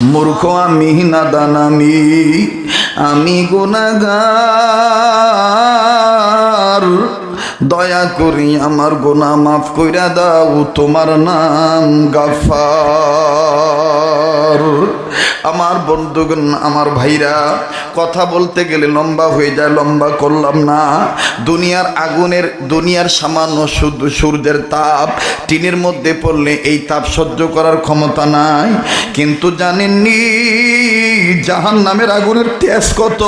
মূর্খ আমি নাদান আমি আমি গুনাগার। দয়া করি আমার গোনা মাফ কইরা দাও, তোমার নাম গাফার আমার বন্ধুগণ, আমার ভাইরা, কথা বলতে গেলে লম্বা হয়ে যায়, লম্বা করলাম না। দুনিয়ার আগুনের, দুনিয়ার সামান্য সূর্যের তাপ টিনের মধ্যে পড়লে এই তাপ সহ্য করার ক্ষমতা নাই। কিন্তু জানেননি জাহান নামের আগুনের তেজ কত?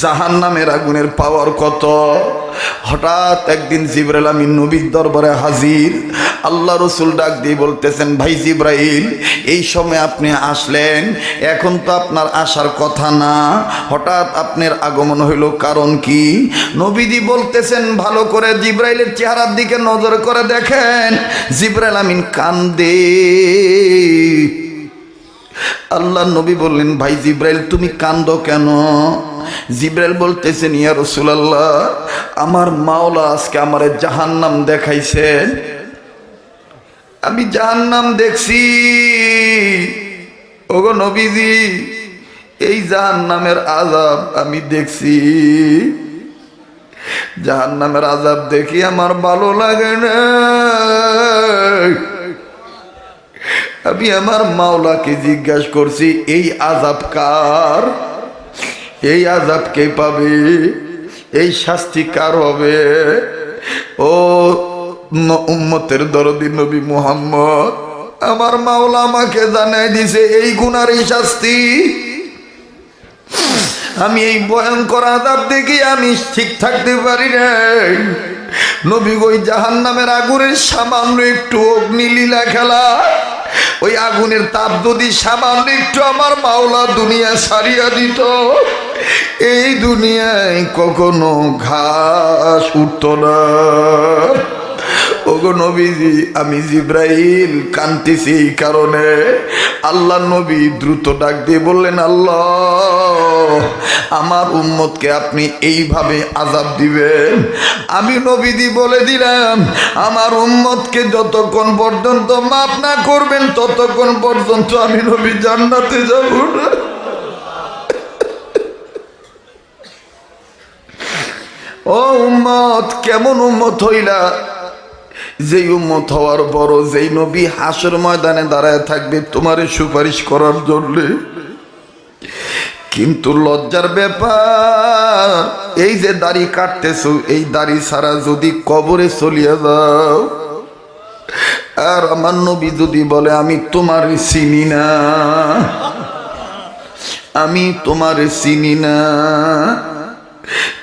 জাহান নামের আগুনের পাওয়ার কত? হঠাৎ একদিন জিব্রাইল আমি নবীর দরবারে হাজির। আল্লাহ রসুল ডাক দিয়ে বলতেছেন, ভাই জিব্রাইল, এই সময় আপনি আসলেন, এখন তো আপনার আসার কথা না। হঠাৎ আপনার আগমন হইল কারণ কি? নবীদি বলতেছেন, ভালো করে জিব্রাইলের চেহারার দিকে নজর করে দেখেন। জিব্রাইল আমিন কান্দে। আল্লাহ নবী বললেন, ভাই জিব্রাইল, তুমি কান্দ কেন? জিব্রাইল বলতেছেন, ইয়া রসুলাল্লাহ, আমার মাওলা আজকে আমার জাহান্নাম দেখাইছেন আমি জাহান্নাম দেখছি। ওগো নবীজি, এই জাহান্নামের আজাব আমি দেখছি। জাহান্নামের আজাব দেখি আমার ভালো লাগে না। আমি আমার মাওলাকে জিজ্ঞাসা করছি, এই আজাব কার? এই আজাব কে পাবে? এই শাস্তি কার হবে? ও উম্মতের দরদি নবী মুহাম্মদ। আমার মাওলা আমাকে জানাই দিছে, এই গুনার এই শাস্তি। আমি এই ভয়ঙ্কর আজাব দেখি আমি ঠিক থাকতে পারি না নবী ওই জাহান নামের আগুনের সামান্য একটু অগ্নিলীলা খেলা, ওই আগুনের তাপ যদি সামান্য একটু আমার মাওলা দুনিয়া সারিয়া দিত, এই দুনিয়ায় কখনো ঘাস উঠত না। ওগো নবীজি, আমি জিব্রাইল কান্তিছি এই কারণে। আল্লাহ নবী দ্রুত ডাক দিয়ে বললেন, আল্লাহ, আমার উম্মতকে আপনি এইভাবে আজাব দিবেন? আমি নবীদি বলে দিলাম, আমার উম্মতকে যতক্ষণ পর্যন্ত মাপ না করবেন, ততক্ষণ পর্যন্ত আমি নবী জান্নাতে যাব না। ও উম্মত, কেমন উম্মত হইলা? যেই উম্মত হওয়ার বড় যেই নবী হাসর ময়দানে দাঁড়ায় থাকবে, তোমার সুপারিশ করার জন্য। কিন্তু লজ্জার ব্যাপার, এই যে দাড়ি কাটতেছো, এই দাড়ি ছাড়া যদি কবরে চলিয়া যাও, আর আমার নবী যদি বলে, আমি তোমার চিনি না, আমি তোমার চিনি না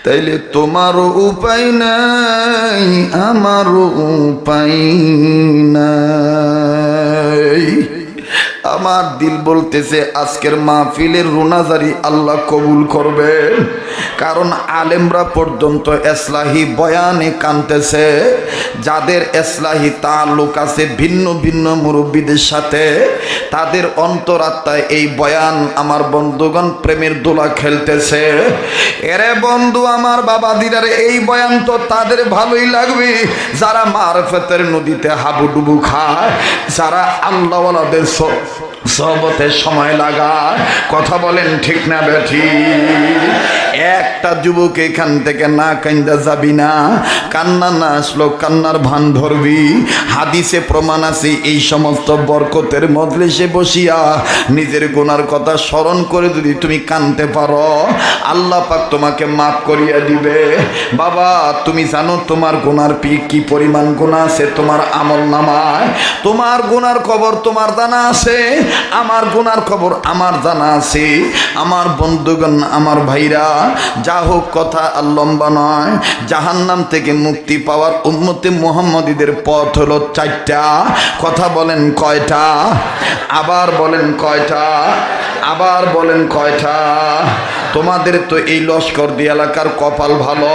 তাইলে তোমারও উপায় নাই আমারও উপায় নাই। আমার দিল বলতেছে, আজকের মাহফিলের রোনাজারি আল্লাহ কবুল করবেন কারণ আলেমরা পর্যন্ত এসলাহি বয়ানে কানতেছে, যাদের এসলাহি তাল্লুক আছে ভিন্ন ভিন্ন মুরব্বীদের সাথে, তাদের অন্তরাত্মায় এই বয়ান আমার বন্ধুগণ প্রেমের দোলা খেলতেছে। এরে বন্ধু, আমার বাবা দিদার, এই বয়ান তো তাদের ভালোই লাগবে। যারা মারফতের নদীতে হাবুডুবু খায়, যারা আল্লাহওয়ালাদের স- সহবতের সময় লাগায়। কথা বলেন ঠিক না বেঠি। একটা যুবক এখান থেকে না কান্দা যাবি না। কান্না না আসলো, কান্নার ভান ধরবি। হাদিসে প্রমাণ আছে, এই সমস্ত বরকতের মজলিসে বসিয়া নিজের গুনার কথা স্মরণ করে যদি তুমি কানতে পারো, আল্লাহ পাক তোমাকে মাফ করিয়া দিবে। বাবা, তুমি জানো তোমার গুনার পি কি পরিমাণ গুণা আছে? তোমার আমল নামায়। তোমার গুনার খবর তোমার জানা আছে। আমার গুনার খবর আমার জানা আছে। আমার বন্ধুগণ, আমার ভাইরা যা হোক কথা আর লম্বা নয়। জাহান্নাম থেকে মুক্তি পাওয়ার উন্মতি মোহাম্মদীদের পথ হলো চারটা। কথা বলেন কয়টা? আবার বলেন কয়টা? আবার বলেন কয়টা? তোমাদের তো এই লস্কর দি এলাকার কপাল ভালো।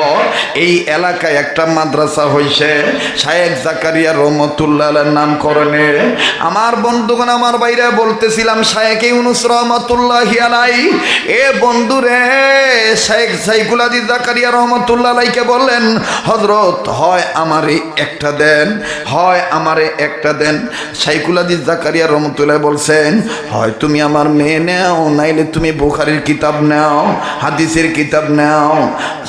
এই এলাকায় একটা মাদ্রাসা হইছে শায়েক জাকারিয়া রহমতুল্লাহ নাম করণে আমার বন্ধুগণ, আমার বাইরে বলতেছিলাম শায়েক ইউনুস রহমতুল্লাহ হিয়ালাই এ বন্ধুরে শায়েক সাইকুলাদি জাকারিয়া রহমতুল্লাহ আলাইকে বললেন হজরত হয় আমারে একটা দেন, হয় আমারে একটা দেন। সাইকুলাদি জাকারিয়া রহমতুল্লাহ বলছেন, হয়, তুমি আমার মেয়ে নেও, নাইলে তুমি বুখারির কিতাব নাও, হাদিসের কিতাব নাও।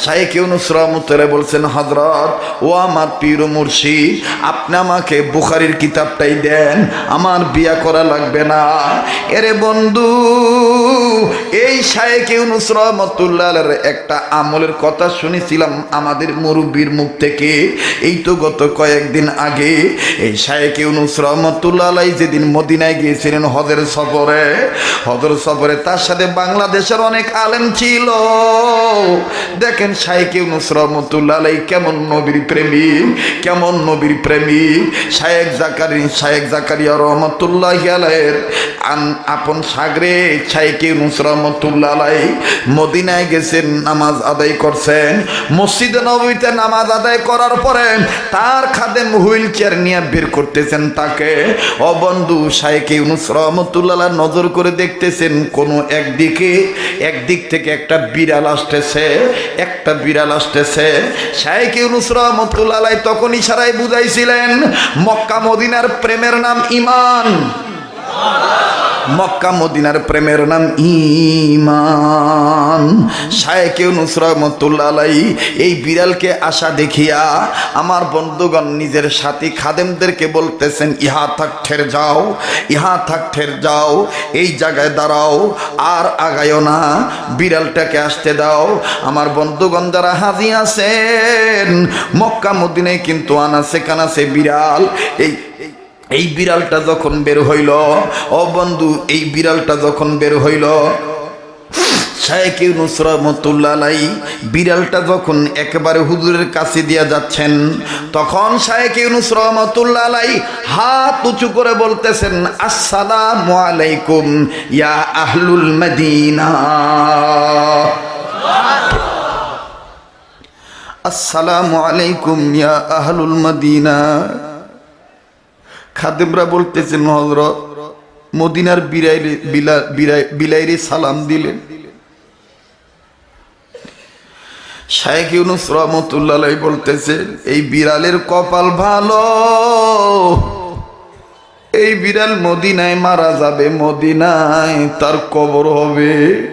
শাইখ ইউনুস রহমতুল্লাহ বলছেন হজরত ও আমার পীর মুর্শিদ, আপনি আমাকে বুখারির কিতাবটাই দেন, আমার বিয়া করা লাগবে না। এরে বন্ধু, এই শায়েক ইউনুস রহমতুল্লাহের একটা আমলের কথা শুনেছিলাম আমাদের মুরব্বীর মুখ থেকে। এই তো গত কয়েকদিন আগে, এই শায়েক ইউনুস রহমতুল্লাহ আলাই যেদিন মদিনায় গিয়েছিলেন হজের সফরে হজর সফরে তার সাথে বাংলাদেশের অনেক আলেম ছিল। দেখেন শায়েক ইউনুস রহমতুল্লাহ কেমন নবীর প্রেমিক, কেমন নবীর প্রেমিক। শায়েক জাকারি শায়েক জাকারিয়া রহমতুল্লাহ আলাইয়ের আপন সাগরে শায়েক ইউনুস রহমতুল্লাহ মদিনায় গেছেন, নামাজ আদায় করছেন। মসজিদে নবীতে নামাজ আদায় করার পরে তার খাদেম হুইল চেয়ার নিয়ে বের করতেছেন তাকে। অবন্ধু শায়েক ইউনুস রহমতুল্লাহ নজর করে দেখতেছেন কোনো একদিকে, একদিক থেকে একটা বিড়াল আসতেছে, একটা বিড়াল আসতেছে। শায়েক ইউনুস রহমতুল্লাহ তখন ইশারায় বুঝাইছিলেন, মক্কা মদিনার প্রেমের নাম ইমান মক্কা মদিনার প্রেমের নাম ইমান শায়েক ইউনুস রহমতুল্লাহ আলাই এই বিড়ালকে আশা দেখিয়া আমার বন্ধুগণ নিজের সাথী খাদেমদেরকে বলতেছেন, ইহা থাক, ঠের যাও, ইহা থাক, ঠের যাও, এই জায়গায় দাঁড়াও, আর আগায়ও না, বিড়ালটাকে আসতে দাও। আমার বন্ধুগণ যারা হাজি আছেন, মক্কা মদিনায় কিন্তু আনাসে কানাসে বিড়াল, এই এই বিড়ালটা যখন বের হইল, ও বন্ধু, এই বিড়ালটা যখন বের হইল শায়েক ইউনুস রহমতুল্লাহ আলাই, বিড়ালটা যখন একেবারে হুজুরের কাছে দিয়া যাচ্ছেন, তখন শায়েক ইউনুস রহমতুল্লাহ আলাই হাত উঁচু করে বলতেছেন, আসসালামু আলাইকুম, ইয়া আহলুল মদিনা। আসসালামু আলাইকুম, ইয়া আহলুল মদিনা। খাদেমরা বলতেছেন হজরত মদিনার বিরাই- বিলাইরে সালাম দিলেন। বলতেছে এই বিড়ালের কপাল ভালো। এই বিড়াল মদিনায় মারা যাবে, মদিনায় তার কবর হবে।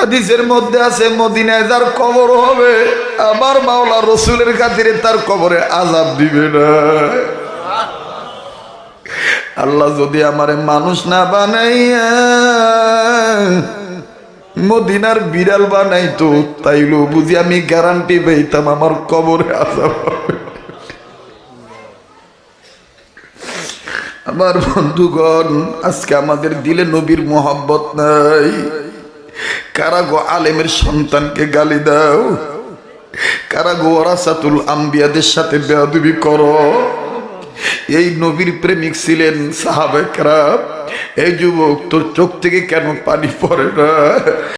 হাদিসের মধ্যে আছে, মদিনায় যার কবর হবে, আমার মাওলা রসুলের খাতিরে তার কবরে আজাব দিবে না। আল্লাহ যদি আমারে মানুষ না বানাইয়া মদিনার বিড়াল বানাইতো, তাইলো বুঝি আমি গ্যারান্টি পেতাম আমার কবরে আজাব আমার বন্ধুগণ, আজকে আমাদের দিলে নবীর মোহাব্বত নাই। কারা গো আলেমের সন্তানকে গালি দাও। কারা গো ওরাসাতুল আম্বিয়াদের সাথে বেয়াদবি করো। এই নবীর প্রেমিক ছিলেন সাহাবেকরা এই যুবক তোর চোখ থেকে কেন পানি পড়ে না?